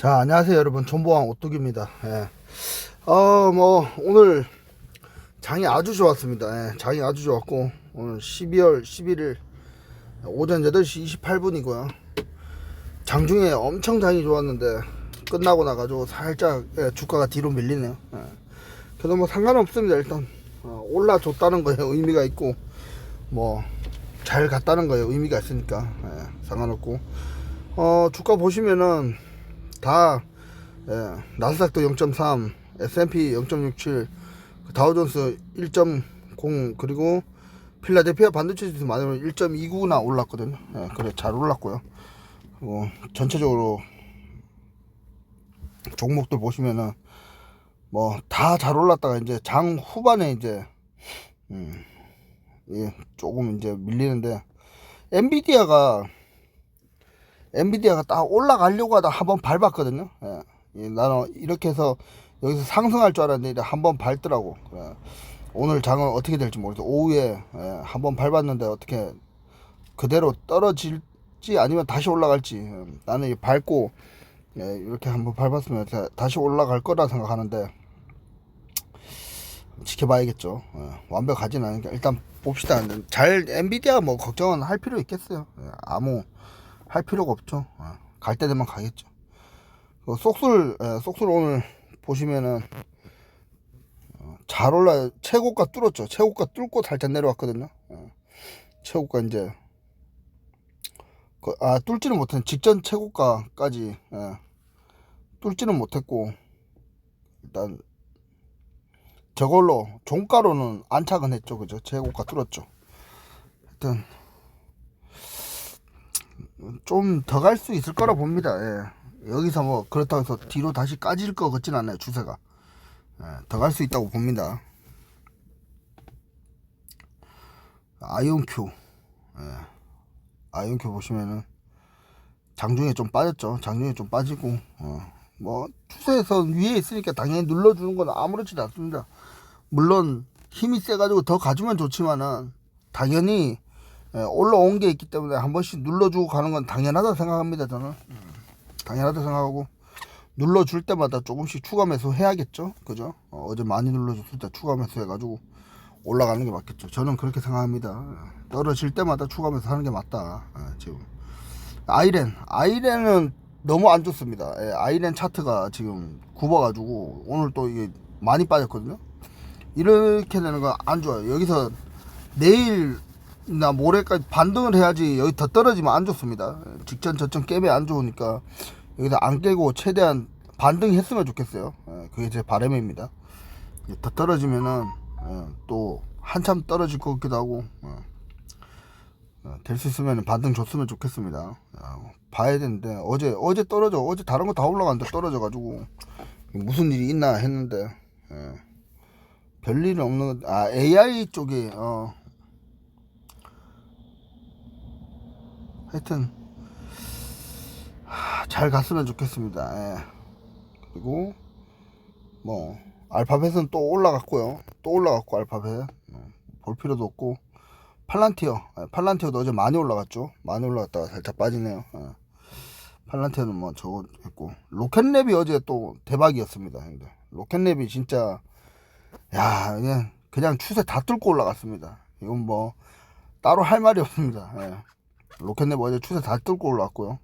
자, 안녕하세요, 여러분. 존보왕 오뚜기입니다. 예. 어, 뭐, 오늘 장이 아주 좋았습니다. 예, 장이 아주 좋았고, 오늘 12월 11일 오전 8시 28분이고요. 장중에 엄청 장이 좋았는데, 끝나고 나가지고 살짝 예, 주가가 뒤로 밀리네요. 예. 그래도 뭐 상관없습니다. 일단, 어, 올라줬다는 거에 의미가 있고, 뭐, 잘 갔다는 거에 의미가 있으니까, 예, 상관없고, 어, 주가 보시면은, 다 예, 나스닥도 0.3, S&P 0.67, 그 다우존스 1.0 그리고 필라델피아 반도체 지수 많이 1.29나 올랐거든요. 예, 그래 잘 올랐고요. 그리고 전체적으로 종목들 보시면은 뭐 다 잘 올랐다가 이제 장 후반에 이제 음, 예, 조금 이제 밀리는데 엔비디아가 엔비디아가 딱 올라가려고 하다 한 번 밟았거든요. 예. 예, 나는 이렇게 해서 여기서 상승할 줄 알았는데 한 번 밟더라고. 그래. 오늘 장은 어떻게 될지 모르겠어. 오후에 예, 한 번 밟았는데 어떻게 그대로 떨어질지 아니면 다시 올라갈지 예, 나는 이 밟고 예, 이렇게 한번 밟았으면 다- 다시 올라갈 거라 생각하는데 지켜봐야겠죠. 예, 완벽하진 않으니까 일단 봅시다. 잘 엔비디아 뭐 걱정은 할 필요 있겠어요. 예, 아무 할 필요가 없죠. 어, 갈때 되면 가겠죠. 그 쏙술, 예, 쏙술 오늘 보시면은 어, 잘 올라 최고가 뚫었죠. 최고가 뚫고 살짝 내려왔거든요. 어, 최고가 이제 그, 아 뚫지는 못한 직전 최고가까지 예, 뚫지는 못했고 일단 저걸로 종가로는 안착은 했죠. 그죠? 최고가 뚫었죠. 하여튼 좀 더 갈 수 있을 거라 봅니다. 예. 여기서 뭐 그렇다고 해서 뒤로 다시 까질 것 같진 않아요. 추세가 예, 더갈 수 있다고 봅니다. 아이온큐 예. 아이온큐 보시면은 장중에 좀 빠졌죠. 장중에 좀 빠지고 어. 뭐 추세선 위에 있으니까 당연히 눌러주는 건 아무렇지도 않습니다. 물론 힘이 세가지고 더 가주면 좋지만은 당연히 예, 올라온 게 있기 때문에 한 번씩 눌러주고 가는 건 당연하다 생각합니다 저는. 당연하다 생각하고 눌러줄 때마다 조금씩 추가 매수 해야겠죠? 그죠? 어, 제 많이 눌러줬을 때 추가 매수 해가지고 올라가는 게 맞겠죠. 저는 그렇게 생각합니다. 예, 떨어질 때마다 추가 매수 하는 게 맞다. 예, 지금. 아이렌. 아이렌은 너무 안 좋습니다. 예, 아이렌 차트가 지금 굽어가지고 오늘 또 이게 많이 빠졌거든요. 이렇게 되는 건 안 좋아요. 여기서 내일 나 모레까지 반등을 해야지 여기 더 떨어지면 안 좋습니다. 직전 저점 깨면 안 좋으니까 여기서 안 깨고 최대한 반등했으면 좋겠어요. 예, 그게 제 바람입니다. 더 떨어지면은 예, 또 한참 떨어질 것 같기도 하고 어, 될수 있으면 반등 줬으면 좋겠습니다. 어, 봐야 되는데 어제 어제 떨어져 어제 다른 거 다 올라갔는데 떨어져 가지고 무슨 일이 있나 했는데 예, 별일은 없는 아 AI 쪽에 어 하여튼 하, 잘 갔으면 좋겠습니다. 예. 그리고 뭐 알파벳은 또 올라갔고요. 또 올라갔고 알파벳 어, 볼 필요도 없고 팔란티어 예, 팔란티어도 어제 많이 올라갔죠. 많이 올라갔다가 살짝 빠지네요. 예. 팔란티어는 뭐 저거 했고 로켓랩이 어제 또 대박이었습니다. 로켓랩이 진짜 야 그냥 그냥 추세 다 뚫고 올라갔습니다. 이건 뭐 따로 할 말이 없습니다. 예. 로켓랩 어제 추세 다 뚫고 올라왔고요.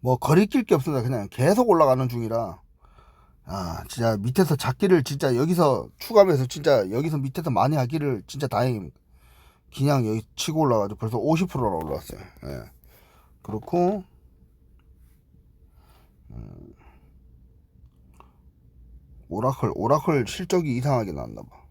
뭐 거리낄 게 없습니다. 그냥 계속 올라가는 중이라 아 진짜 밑에서 잡기를 진짜 여기서 추가하면서 진짜 여기서 밑에서 많이 하기를 진짜 다행입니다. 그냥 여기 치고 올라가지고 벌써 50%나 올라왔어요. 예. 그렇고 음, 오라클 오라클 실적이 이상하게 나왔나 봐.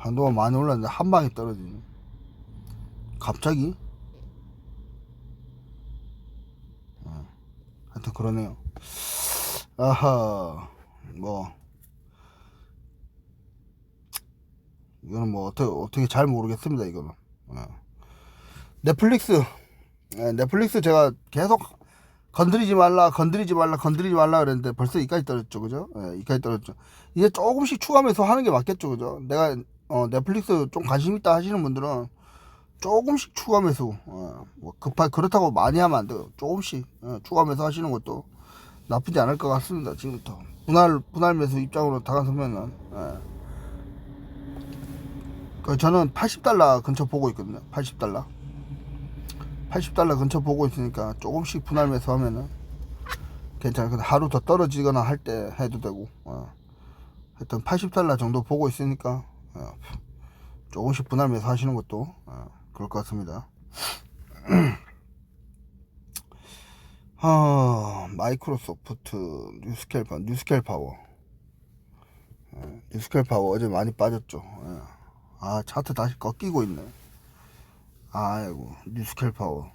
한동안 많이 올랐는데 한 방에 떨어지네. 갑자기? 어, 하여튼 그러네요. 아하, 뭐, 이거는 뭐 어떻게, 어떻게 잘 모르겠습니다, 이거는. 어. 넷플릭스, 예, 넷플릭스 제가 계속 건드리지 말라, 건드리지 말라, 건드리지 말라 그랬는데 벌써 이까지 떨어졌죠, 그죠? 예, 이까지 떨어졌죠. 이제 조금씩 추가하면서 하는 게 맞겠죠, 그죠? 내가 어, 넷플릭스 좀 관심 있다 하시는 분들은 조금씩 추가하면서 어, 뭐 급하 그렇다고 많이 하면 안 돼요. 조금씩 어, 추가하면서 하시는 것도 나쁘지 않을 것 같습니다. 지금부터 분할 분할 매수 입장으로 다가서면은 예. 그 저는 80달러 근처 보고 있거든요. 80달러. 80달러 근처 보고 있으니까 조금씩 분할 매수 하면은 괜찮아요. 근데 하루 더 떨어지거나 할 때 해도 되고. 어. 하여튼 80달러 정도 보고 있으니까 어, 조금씩 분할 매수 하시는 것도 어, 그럴 것 같습니다. 어, 마이크로소프트 뉴스케일 파워, 뉴스케일 파워. 어, 뉴스케일 파워 어제 많이 빠졌죠. 예. 아 차트 다시 꺾이고 있네. 아이고 뉴스케일 파워.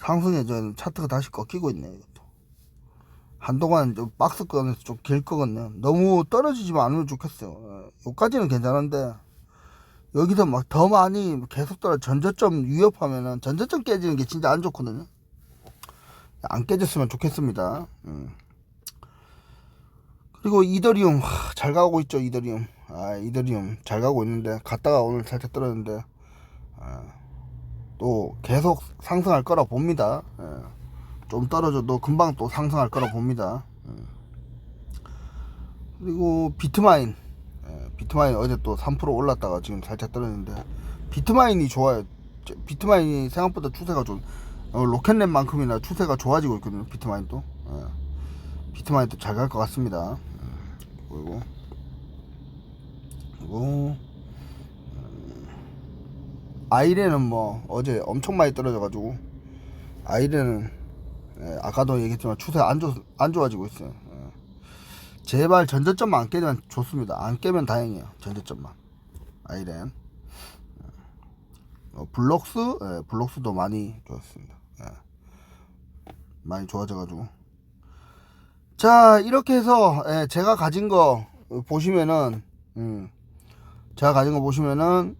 상승에 전 차트가 다시 꺾이고 있네. 한동안 좀 박스권에서 좀 길 거거든요. 너무 떨어지지만 않으면 좋겠어요. 어, 여기까지는 괜찮은데 여기서 막 더 많이 계속 떨어 전저점 위협하면은 전저점 깨지는 게 진짜 안 좋거든요. 안 깨졌으면 좋겠습니다. 음. 그리고 이더리움 하, 잘 가고 있죠 이더리움. 아 이더리움 잘 가고 있는데 갔다가 오늘 살짝 떨어졌는데 아, 또 계속 상승할 거라 봅니다. 예. 좀 떨어져도 금방 또 상승할 거라 봅니다. 음. 그리고 비트마인, 예, 비트마인 어제 또 3% 올랐다가 지금 살짝 떨어졌는데 비트마인이 좋아요. 저- 비트마인이 생각보다 추세가 좀 어, 로켓넷만큼이나 추세가 좋아지고 있거든요. 비트마인도 예. 비트마인도 잘 갈 것 같습니다. 음, 그리고 그리고 음, 아이레는 뭐 어제 엄청 많이 떨어져가지고 아이레는 예, 아까도 얘기했지만 추세 안, 좋, 안 좋아지고 있어요. 예. 제발 전저점만 안 깨면 좋습니다. 안 깨면 다행이에요. 전저점만. 아이렌. 어, 블록스, 예, 블록스도 많이 좋았습니다. 예. 많이 좋아져가지고. 자, 이렇게 해서, 예, 제가 가진 거 보시면은, 음, 제가 가진 거 보시면은,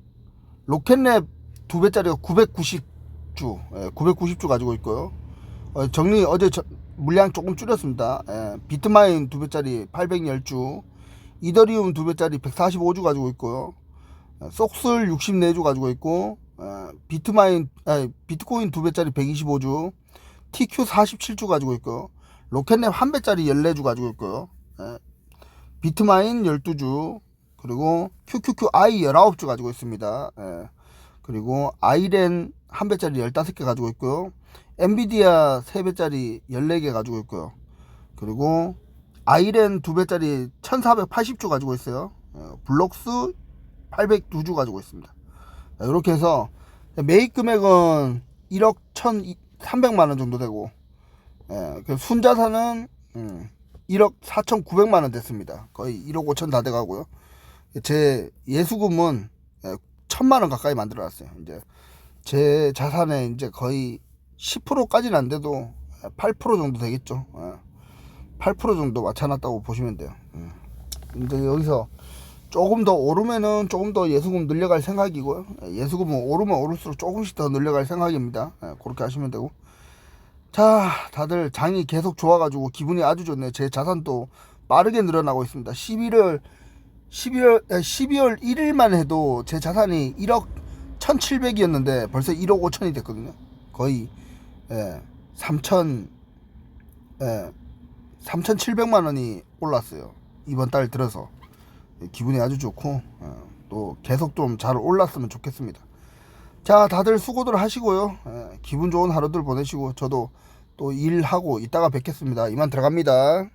로켓랩 두 배짜리가 990주, 예, 990주 가지고 있고요. 어, 정리 어제 저, 물량 조금 줄였습니다. 예, 비트마인 두 배짜리 810주, 이더리움 두 배짜리 145주 가지고 있고요. 예, 속슬 64주 가지고 있고, 예, 비트마인, 아니, 비트코인 두 배짜리 125주, TQ 47주 가지고 있고요. 로켓랩 한 배짜리 14주 가지고 있고요. 예, 비트마인 12주, 그리고 QQQI 19주 가지고 있습니다. 예, 그리고 아이렌 한 배짜리 15개 가지고 있고요. 엔비디아 3배짜리 14개 가지고 있고요. 그리고 아이렌 2배짜리 1480주 가지고 있어요. 어, 블록스 802주 가지고 있습니다. 이렇게 해서 매입 금액은 1억 1,300만 원 정도 되고 예, 그 순자산은 음, 1억 4,900만 원 됐습니다. 거의 1억 5천 다 돼가고요. 제 예수금은 예, 1,000만원 가까이 만들어놨어요. 이제 제 자산의 이제 거의 10%까지는 안 돼도 8% 정도 되겠죠. 8% 정도 맞춰놨다고 보시면 돼요. 음. 근데 여기서 조금 더 오르면은 조금 더 예수금 늘려갈 생각이고요. 예수금은 오르면 오를수록 조금씩 더 늘려갈 생각입니다. 예, 그렇게 하시면 되고. 자, 다들 장이 계속 좋아가지고 기분이 아주 좋네요. 제 자산도 빠르게 늘어나고 있습니다. 11월 12월 12월 1일만 해도 제 자산이 1억 1,700이었는데 벌써 1억 5천이 됐거든요. 거의 예, 3천 예, 3,700만 원이 올랐어요. 이번 달 들어서 기분이 아주 좋고 어, 또 계속 좀 잘 올랐으면 좋겠습니다. 자, 다들 수고들 하시고요. 예, 기분 좋은 하루들 보내시고 저도 또 일하고 이따가 뵙겠습니다. 이만 들어갑니다.